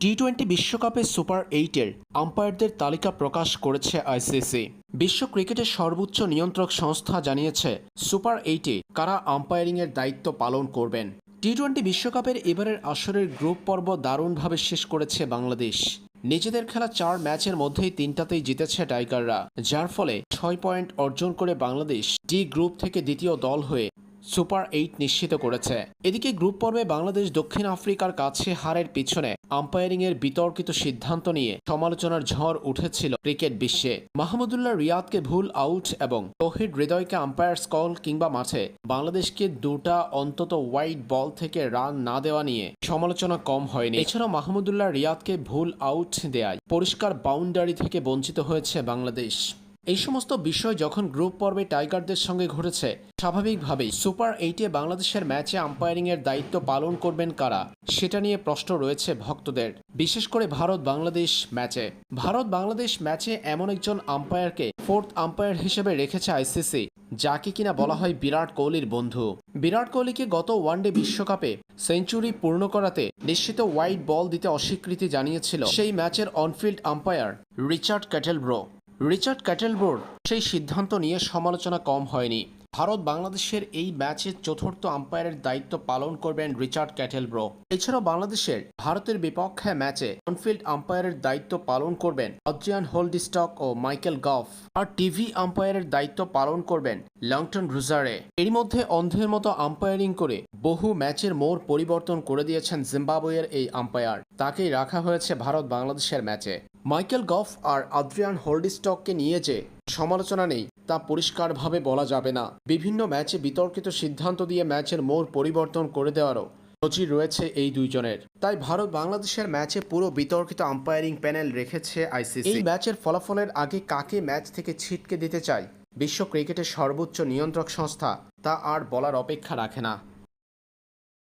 T twenty বিশ্বকাপে super এইটের আম্পায়ারদের তালিকা প্রকাশ করেছে আইসিসি বিশ্ব ক্রিকেটের সর্বোচ্চ নিয়ন্ত্রক সংস্থা জানিয়েছে সুপার এইটে কারা আম্পায়ারিংয়ের দায়িত্ব পালন করবেন? টি টোয়েন্টি বিশ্বকাপের এবারের আসরের গ্রুপ পর্ব দারুণভাবে শেষ করেছে বাংলাদেশ। নিজেদের খেলা চার ম্যাচের মধ্যেই তিনটাতেই জিতেছে টাইগাররা, যার ফলে ছয় পয়েন্ট অর্জন করে বাংলাদেশ ডি গ্রুপ থেকে দ্বিতীয় দল হয়ে সুপার এইট নিশ্চিত করেছে। এদিকে গ্রুপ পর্বে বাংলাদেশ দক্ষিণ আফ্রিকার কাছে হারের পিছনে আম্পায়ারিং এর বিতর্কিত সিদ্ধান্ত নিয়ে সমালোচনার ঝড় উঠেছিল ক্রিকেট বিশ্বে। মাহমুদুল্লাহ রিয়াদকে ভুল আউট এবং তহিদ হৃদয়কে আম্পায়ার্স কল কিংবা মাঠে বাংলাদেশকে দুটা অন্তত ওয়াইড বল থেকে রান না দেওয়া নিয়ে সমালোচনা কম হয়নি। এছাড়াও মাহমুদুল্লাহ রিয়াদকে ভুল আউট দেয় পরিষ্কার বাউন্ডারি থেকে বঞ্চিত হয়েছে বাংলাদেশ। এই সমস্ত বিষয় যখন গ্রুপ পর্বে টাইগারদের সঙ্গে ঘটেছে, স্বাভাবিকভাবেই সুপার এইটে বাংলাদেশের ম্যাচে আম্পায়ারিং এর দায়িত্ব পালন করবেন কারা, সেটা নিয়ে প্রশ্ন রয়েছে ভক্তদের। বিশেষ করে ভারত বাংলাদেশ ম্যাচে। ভারত বাংলাদেশ ম্যাচে এমন একজন আম্পায়ারকে ফোর্থ আম্পায়ার হিসেবে রেখেছে আইসিসি, যাকে কিনা বলা হয় বিরাট কোহলির বন্ধু। বিরাট কোহলিকে গত ওয়ানডে বিশ্বকাপে সেঞ্চুরি পূর্ণ করাতে নিশ্চিত ওয়াইড বল দিতে অস্বীকৃতি জানিয়েছিল সেই ম্যাচের on field umpire Richard Kettleborough. Richard Kettleborough সেই সিদ্ধান্ত নিয়ে সমালোচনা কম হয়নি। ভারত বাংলাদেশের এই ম্যাচে চতুর্থ আম্পায়ারের দায়িত্ব পালন করবেন রিচার্ড ক্যাটেলব্রো। এছাড়াও বাংলাদেশের ভারতের বিপক্ষে ম্যাচে অনফিল্ড আম্পায়ারের দায়িত্ব পালন করবেন অদ্রিয়ান হোল্ডিস্টক ও মাইকেল গফ। আর টিভি আম্পায়ারের দায়িত্ব পালন করবেন লংটন রুজারে। এরই মধ্যে অন্ধের মতো আম্পায়ারিং করে বহু ম্যাচের মোড় পরিবর্তন করে দিয়েছেন জিম্বাবুয়ের এই আম্পায়ার। তাকেই রাখা হয়েছে ভারত বাংলাদেশের ম্যাচে। মাইকেল গফ আর আদ্রিয়ান হোল্ডিস্টককে নিয়ে যে সমালোচনা নেই, তা পরিষ্কারভাবে বলা যাবে না। বিভিন্ন ম্যাচে বিতর্কিত সিদ্ধান্ত দিয়ে ম্যাচের মোড় পরিবর্তন করে দেওয়ারও নজির রয়েছে এই দুইজনের। তাই ভারত বাংলাদেশের ম্যাচে পুরো বিতর্কিত আম্পায়ারিং প্যানেল রেখেছে আইসিসি। এই ম্যাচের ফলাফলের আগে কাকে ম্যাচ থেকে ছিটকে দিতে চায়? বিশ্ব ক্রিকেটের সর্বোচ্চ নিয়ন্ত্রক সংস্থা তা আর বলার অপেক্ষা রাখে না।